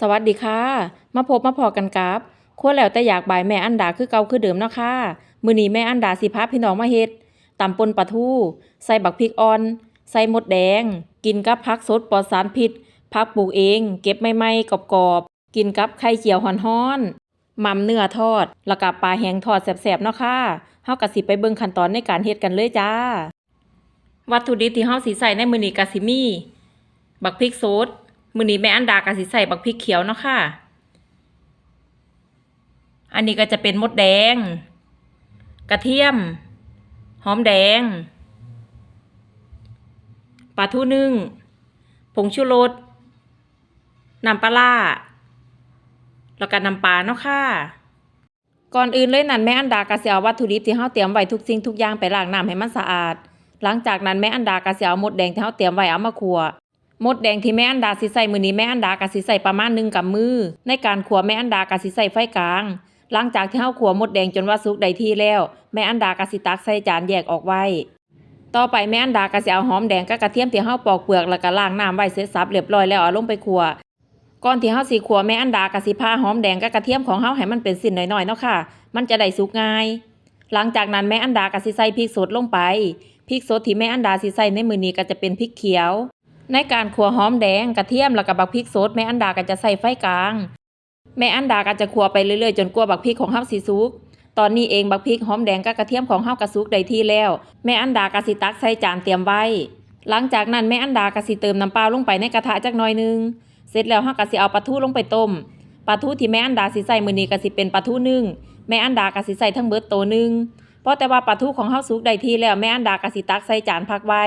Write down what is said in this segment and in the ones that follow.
สวัสดีค่ะ มาพบมาพอกันกับครัวแล้วแต่อยากบายแม่อันดาคือเก่าคือเดิมเนาะค่ะมื้อนี้แม่อันดาสิพาพี่น้องมาเฮ็ดตำปนปลาทูใส่บักพริกอ่อน ใส่มดแดง กินกับผักสดปลอดสารพิษผักปลูกเอง เก็บใหม่ๆกรอบๆกินกับไข่เจียวฮ้อนๆหม่ำเนื้อทอด แล้วก็ปลาแห้งทอดแซ่บๆเนาะค่ะเฮาก็สิไปเบิ่งขั้นตอนในการเฮ็ดกันเลยจ้า วัตถุดิบที่เฮาสิใส่ในมื้อนี้ก็สิมี บักพริกสด มือนี้แม่อันดาก็สิใส่บักพริกเขียวเนาะค่ะ อันนี้ก็จะเป็นมดแดง กระเทียม หอมแดง ปลาทูนึ่ง ผงชูรส น้ำปลาร้าแล้วก็น้ำปลาเนาะค่ะก่อนอื่นเลยนั่นแม่อันดาก็สิเอาวัตถุดิบที่เฮาเตรียมไว้ทุกสิ่งทุกอย่างไปล้างน้ำให้มันสะอาด หลังจากนั้นแม่อันดาก็สิเอามดแดงที่เฮาเตรียมไว้เอามาคั่ว มดแดงที่แม่อันดาสิใส่มือนี้แม่อันดากะสิใส่ประมาณหนึ่งกำมือ ในการขัวแม่อันดากะสิใส่ไฟกลาง หลังจากที่เฮาขัวมดแดงจนว่าสุกได้ที่แล้ว แม่อันดากะสิตักใส่จานแยกออกไว้ ต่อไปแม่อันดากะสิเอาหอมแดงกับกระเทียมที่เฮาปอกเปลือกแล้วก็ล้างน้ำไว้เสร็จสับเรียบร้อยแล้วเอาลงไปขัวก่อนที่เฮาสิขัวแม่อันดากะสิพาหอมแดงกับกระเทียมของเฮาให้มันเป็นสิ้นน้อยๆเนาะค่ะ มันจะได้สุกง่าย หลังจากนั้นแม่อันดากะสิใส่พริกสดลงไปพริกสดที่แม่อันดาสิใส่ในมือนี้ก็จะเป็นพริกเขียว ในการขัวหอมแดงกระเทียมแล้วก็บักพริกสดแม่อันดาก็จะใส่ไฟกลาง แม่อันดาก็จะขัวไปเรื่อยๆจนกว่าบักพริกของเฮาสิสุกตอนนี้เองบักพริกหอมแดงกับกระเทียมของเฮาก็สุกได้ที่แล้ว แม่อันดาก็สิตักใส่จานเตรียมไว้ หลังจากนั้นแม่อันดาก็สิเติมน้ำเปล่าลงไปในกระทะจักหน่อยหนึง เสร็จแล้วเฮาก็สิเอาปลาทูลงไปต้มปลาทูที่แม่อันดาสิใส่มื้อนี้ก็สิเป็นปลาทูนึ่งแม่อันดาก็สิใส่ทั้งเบิดโตนึงเพราะแต่ว่าปลาทูของเฮาสุกได้ที่แล้วแม่อันดาก็สิตักใส่จานพักไว้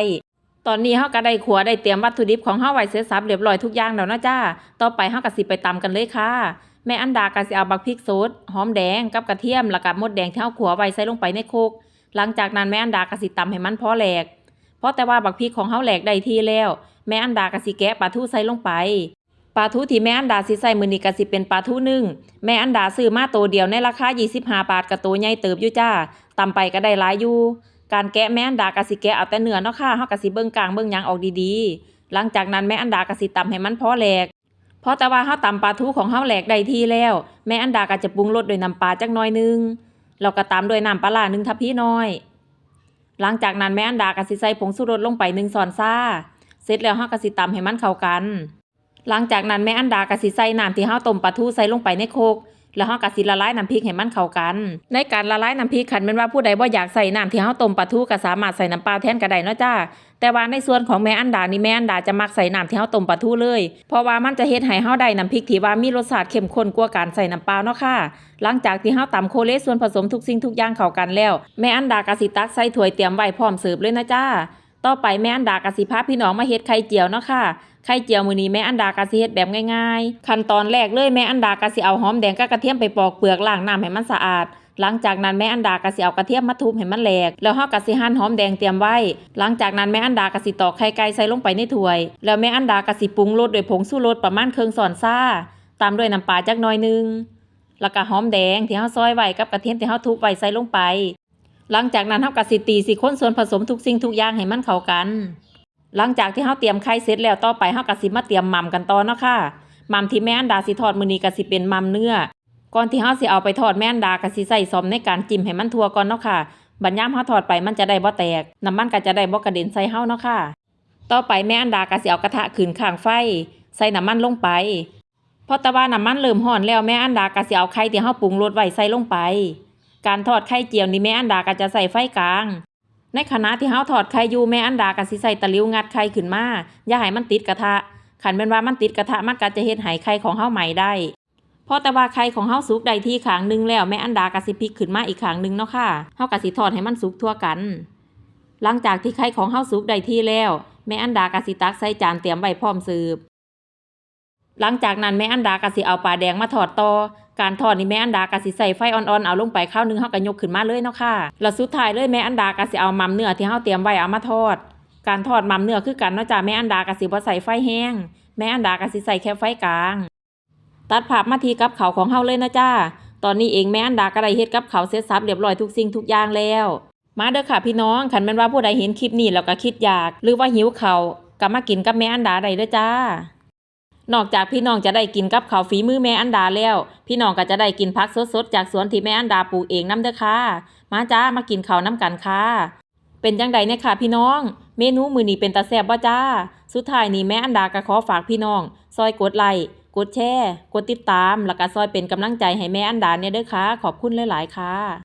ตอนนี้เฮาก็ได้ขัวได้เตรียมวัตถุดิบของเฮาไว้เสร็จสับเรียบร้อยทุกอย่างแล้วนะจ้า ต่อไปเฮาก็สิไปตำกันเลยค่ะ แม่อันดาก็สิเอาบักพริกสดหอมแดงกับกระเทียมแล้วก็มดแดงที่เฮาขัวไว้ใส่ลงไปในโคก หลังจากนั้นแม่อันดาก็สิตำให้มันพอแหลก เพราะแต่ว่าบักพริกของเฮาแหลกได้ที่แล้ว แม่อันดาก็สิแกะปลาทูใส่ลงไปปลาทูที่แม่อันดาสิใส่มื้อนี้ก็สิเป็นปลาทูนึ่งแม่อันดาซื้อมาโตวเดียวในราคา25บาทกับโตวใหญ่เติบอยู่จ้าตำไปก็ได้หลายอยู่ การแกะแม่อันดากะสิแกะเอาแต่เนื้อเนาะค่ะเฮากะสิเบิ่งกลางเบิ่งหยังออกดีๆ หลังจากนั้นแม่อันดากะสิตำให้มันพอแหลกเพราะแต่ว่าเฮาตำปลาทูของเฮาแหลกได้ที่แล้ว แม่อันดาก็จะปรุงรสด้วยน้ำปลาจักหน่อยหนึงแล้วก็ตามด้วยน้ำปลาร้าหนึ่งทัพพีน้อย หลังจากนั้นแม่อันดาก็สิใส่ผงชูรสลงไปหนึ่งช้อนซ่า เสร็จแล้วเฮาก็สิตำให้มันเข้ากัน หลังจากนั้นแม่อันดาก็สิใส่น้ำที่เฮาต้มปลาทูใส่ลงไปในโคก แล้วเฮาก็สิละลายน้ำพริกให้มันเข้ากัน ในการละลายน้ำพริกคันแม่นว่าผู้ใดบ่อยากใส่น้ำที่เฮาต้มปลาทูก็สามารถใส่น้ำปลาแทนก็ได้เนาะจ้าแต่ว่าในส่วนของแม่อันดานี่แม่อันดาจะมักใส่น้ำที่เฮาต้มปลาทูเลย เพราะว่ามันจะเฮ็ดให้เฮาได้น้ำพริกที่ว่ามีรสชาติเข้มข้นกว่าการใส่น้ำเปล่าเนาะค่ะ หลังจากที่เฮาตำโคเลส่วนผสมทุกสิ่งทุกอย่างเข้ากันแล้ว แม่อันดาก็สิตักใส่ถ้วยเตรียมไว้พร้อมเสิร์ฟเลยนะจ้า ต่อไปแม่อันดากะสิพาพี่น้องมาเฮ็ดไข่เจียวเนาะค่ะ ไข่เจียวมือนี้แม่อันดากะสิเฮ็ดแบบง่ายๆ ขั้นตอนแรกเลยแม่อันดากะสิเอาหอมแดงกับกระเทียมไปปอกเปลือกล้างน้ำให้มันสะอาดหลังจากนั้นแม่อันดากะสิเอากระเทียมมาทุบให้มันแหลก แล้วเฮากะสิหั่นหอมแดงเตรียมไว้ หลังจากนั้นแม่อันดากะสิตอกไข่ไก่ใส่ลงไปในถ้วย แล้วแม่อันดากะสิปรุงรสด้วยผงชูรสประมาณครึ่งช้อนซ่า ตามด้วยน้ำปลาจักหน่อยหนึง แล้วก็หอมแดงที่เฮาซอยไว้กับกระเทียมที่เฮาทุบไว้ใส่ลงไป หลังจากนั้นเฮาก็สิตีสิคนส่วนผสมทุกสิ่งทุกอย่างให้มันเข้ากัน หลังจากที่เฮาเตรียมไข่เสร็จแล้วต่อไปเฮาก็สิมาเตรียมม่ำกันต่อเนาะค่ะม่ำที่แม่อันดาสิทอดมื้อนี้ก็สิเป็นม่ำเนื้อ ก่อนที่เฮาสิเอาไปทอดแม่อันดาก็สิใส่ซอมในการจิ้มให้มันทั่วก่อนเนาะค่ะ บัดยามเฮาทอดไปมันจะได้บ่แตก น้ำมันก็จะได้บ่กระเด็นใส่เฮาเนาะค่ะ ต่อไปแม่อันดาก็สิเอากระทะขึ้นข้างไฟ ใส่น้ำมันลงไปพอต่ว่าน้ำมันเริ่มร้อนแล้วแม่อันดาก็สิเอาไข่ที่เฮาปรุงรสไว้ใส่ลงไป การทอดไข่เจียวนี่แม่อันดาก็จะใส่ไฟกลาง ในขณะที่เฮาทอดไข่อยู่แม่อันดาก็สิใส่ตะลิวงัดไข่ขึ้นมาอย่าให้มันติดกระทะคันแม่นว่ามันติดกระทะมันก็จะเฮ็ดให้ไข่ของเฮาใหม่ได้เพราะแต่ว่าไข่ของเฮาสุกได้ที่ขางหนึงแล้วแม่อันดาก็สิพลิกขึ้นมาอีกขางหนึงเนาะค่ะเฮาก็สิทอดให้มันสุกทั่วกัน หลังจากที่ไข่ของเฮาสุกได้ที่แล้ว แม่อันดาก็สิตักใส่จานเตรียมไว้พร้อมเสิร์ฟ หลังจากนั้นแม่อันดาก็สิเอาปลาแดงมาทอดต่อการทอดนี่แม่อันดาก็สิใส่ไฟอ่อนๆเอาลงไปข้าวหนึงเฮาก็ยกขึ้นมาเลยเนาะค่ะแล้วสุดท้ายเลยแม่อันดาก็สิเอาหม่ำเนื้อที่เฮาเตรียมไว้เอามาทอด การทอดหม่ำเนื้อคือกันเนาะจ้ะแม่อันดาก็สิบ่ใส่ไฟแห้ง แม่อันดาก็สิใส่แค่ไฟกลาง ตัดภาพมาทีกับเขาของเฮาเลยนะจ้าตอนนี้เองแม่อันดาก็ได้เฮ็ดกับเขาเสร็จสับเรียบร้อยทุกสิ่งทุกอย่างแล้ว มาเด้อค่ะพี่น้องคันแม่นว่าผู้ใดเห็นคลิปนี้แล้วก็คิดอยาก หรือว่าหิวเขาก็มากินกับแม่อันดาได้เด้อจ้า นอกจากพี่น้องจะได้กินกับข้าวฝีมือแม่อันดาแล้ว พี่น้องก็จะได้กินผักสดๆจากสวนที่แม่อันดาปลูกเองนํเด้อค่ะ มาจ้ามากินข้าวน้ำกันค่ะ เป็นจังใดเนี่ยค่ะพี่น้อง เมนูมื้อนี้เป็นตาแซ่บบ่จ้า สุดท้ายนี้แม่อันดาก็ขอฝากพี่น้อง ซอยกดไลค์กดแชร์ กดติดตาม แล้วก็ซอยเป็นกำลังใจให้แม่อันดาเนี่ยเด้อค่ะ ขอบคุณหลายๆค่ะ